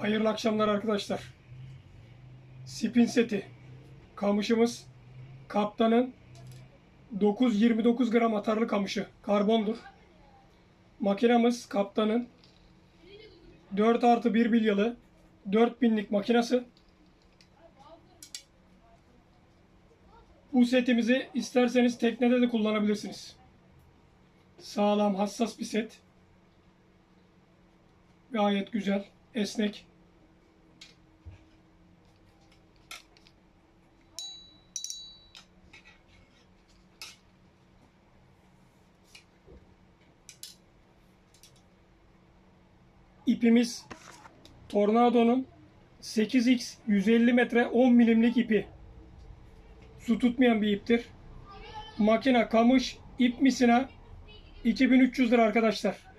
Hayırlı akşamlar arkadaşlar. Spin seti. Kamışımız Kaptan'ın 9.29 gram atarlı kamışı. Karbondur. Makinamız Kaptan'ın 4 artı 1 bilyalı 4000'lik makinası. Bu setimizi isterseniz teknede de kullanabilirsiniz. Sağlam, hassas bir set. Gayet güzel, esnek. İpimiz Tornado'nun 8x 150 metre 10 milimlik ipi. Su tutmayan bir iptir. Makine kamış ip misina 2300 lira arkadaşlar.